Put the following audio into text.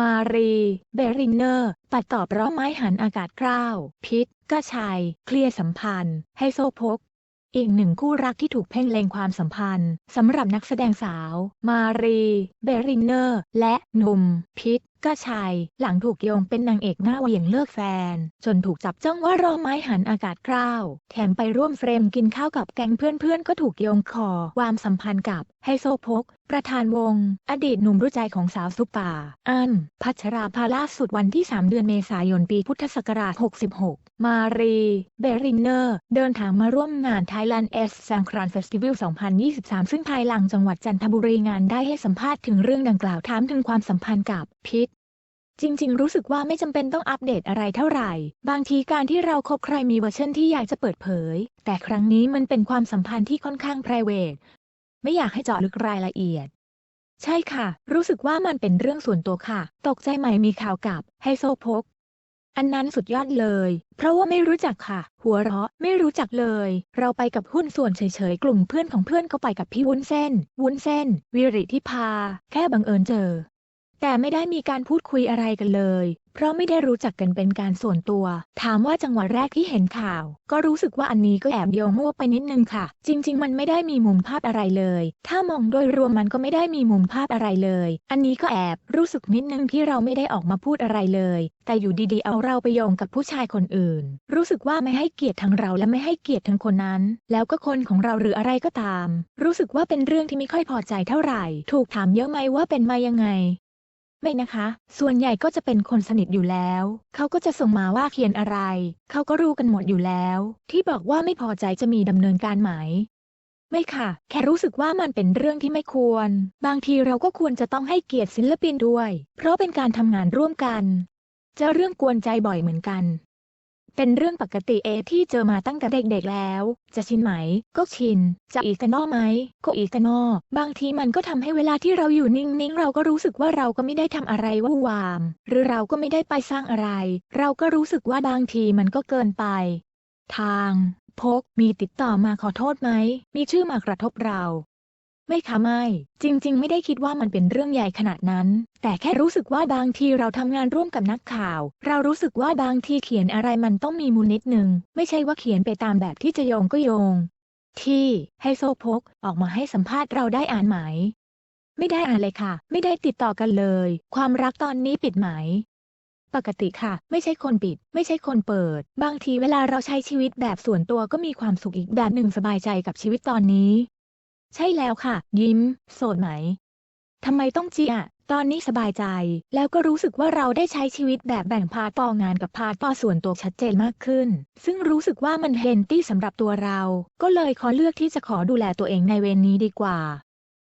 มารี เบรินเนอร์ ปัดตอบร้อไม้หันอากาศกร้าว พิษก็ชัย เคลียร์สัมพันธ์ไฮโซพก อีกหนึ่งคู่รักที่ถูกเพ่งเล็งความสัมพันธ์สำหรับนักแสดงสาว มารี เบรินเนอร์ และหนุ่ม พิษ ก็ชัย หลังถูกโยงเป็นนางเอกหน้าเหวี่ยงเลิกแฟน จนถูกจับจ้องว่ารอไม้หันอากาศกล้าว แถมไปร่วมเฟรมกินข้าวกับแก๊งเพื่อนๆ ก็ถูกโยงคอ ความสัมพันธ์กับไฮโซพก ประธานวง อดีตหนุ่มรู้ใจของสาวซุปตาร์อัน พัชราภาล่าสุดวันที่ 3 เดือนเมษายนปีพุทธศักราช 66 มารี เบรินเนอร์ เดินทางมาร่วมงาน Thailand S s a n k r a n Festival 2023 ซึ่งภายหลังจังหวัดจันทบุรีงานได้ให้สัมภาษณ์ถึงเรื่องดังกล่าวถามถึงความสัมพันธ์กับพิษ จริง ๆ รู้สึกว่าไม่จำเป็นต้องอัปเดตอะไรเท่าไหร่ บางทีการที่เราคบใครมีเวอร์ชันที่อยากจะเปิดเผย แต่ครั้งนี้มันเป็นความสัมพันธ์ที่ค่อนข้าง p r i v a t ไม่อยากให้เจาะลึกรายละเอียด ใช่ค่ะ รู้สึกว่ามันเป็นเรื่องส่วนตัวค่ะ ตกใจไหมมีข่าวกับไฮโซโพก อันนั้นสุดยอดเลย เพราะว่าไม่รู้จักค่ะ หัวเราะไม่รู้จักเลย เราไปกับหุ้นส่วนเฉยๆ กลุ่มเพื่อนของเพื่อนก็ไปกับพี่วุ้นเส้น วุ้นเส้น วิริที่พาแค่บังเอิญเจอ แต่ไม่ได้มีการพูดคุยอะไรกันเลย เพราะไม่ได้รู้จักกันเป็นการส่วนตัว ถามว่าจังหวะแรกที่เห็นข่าว ก็รู้สึกว่าอันนี้ก็แอบโยงมั่วไปนิดนึงค่ะ จริง ๆ มันไม่ได้มีมุมภาพอะไรเลย ถ้ามองโดยรวมมันก็ไม่ได้มีมุมภาพอะไรเลย อันนี้ก็แอบรู้สึกนิดนึงที่เราไม่ได้ออกมาพูดอะไรเลย แต่อยู่ดีๆ เอาเราไปโยงกับผู้ชายคนอื่น รู้สึกว่าไม่ให้เกียรติทั้งเราและไม่ให้เกียรติทั้งคนนั้น แล้วก็คนของเราหรืออะไรก็ตาม รู้สึกว่าเป็นเรื่องที่ไม่ค่อยพอใจเท่าไหร่ ถูกถามเยอะไหมว่าเป็นมายังไง ไม่นะคะ ส่วนใหญ่ก็จะเป็นคนสนิทอยู่แล้ว เขาก็จะส่งมาว่าเขียนอะไร เขาก็รู้กันหมดอยู่แล้ว ที่บอกว่าไม่พอใจจะมีดำเนินการไหม ไม่ค่ะ แค่รู้สึกว่ามันเป็นเรื่องที่ไม่ควร บางทีเราก็ควรจะต้องให้เกียรติศิลปินด้วย เพราะเป็นการทำงานร่วมกัน จะเรื่องกวนใจบ่อยเหมือนกัน เป็นเรื่องปกติเอที่เจอมาตั้งแต่เด็กๆแล้ว จะชินไหม ก็ชิน จะอีกกันนอไหม ก็อีกกันนอ บางทีมันก็ทำให้เวลาที่เราอยู่นิ่งๆ เราก็รู้สึกว่าเราก็ไม่ได้ทำอะไรว่าวาม หรือเราก็ไม่ได้ไปสร้างอะไร เราก็รู้สึกว่าบางทีมันก็เกินไป ทาง พกมีติดต่อมาขอโทษไหม มีชื่อมากระทบเรา ไม่ค่ะไม่ จริง ๆ ไม่ได้คิดว่ามันเป็นเรื่องใหญ่ขนาดนั้น แต่แค่รู้สึกว่าบางทีเราทำงานร่วมกับนักข่าว เรารู้สึกว่าบางทีเขียนอะไรมันต้องมีมูลนิดนึง ไม่ใช่ว่าเขียนไปตามแบบที่จะโยงก็โยง ที่ไฮโซโพกออกมาให้สัมภาษณ์เราได้อ่านไหม ไม่ได้อ่านเลยค่ะ ไม่ได้ติดต่อกันเลย ความรักตอนนี้ปิดไหมปกติค่ะ ไม่ใช่คนปิด ไม่ใช่คนเปิด บางทีเวลาเราใช้ชีวิตแบบส่วนตัวก็มีความสุขอีกแบบหนึ่งสบายใจกับชีวิตตอนนี้ ใช่แล้วค่ะ ยิ้ม โสดไหมทำไมต้องจีอะตอนนี้สบายใจ แล้วก็รู้สึกว่าเราได้ใช้ชีวิตแบบแบ่งพาร์ทต่องานกับพาร์ทต่อส่วนตัวชัดเจนมากขึ้น ซึ่งรู้สึกว่ามันเฮนตี้สำหรับตัวเรา ก็เลยขอเลือกที่จะขอดูแลตัวเองในเวรนี้ดีกว่า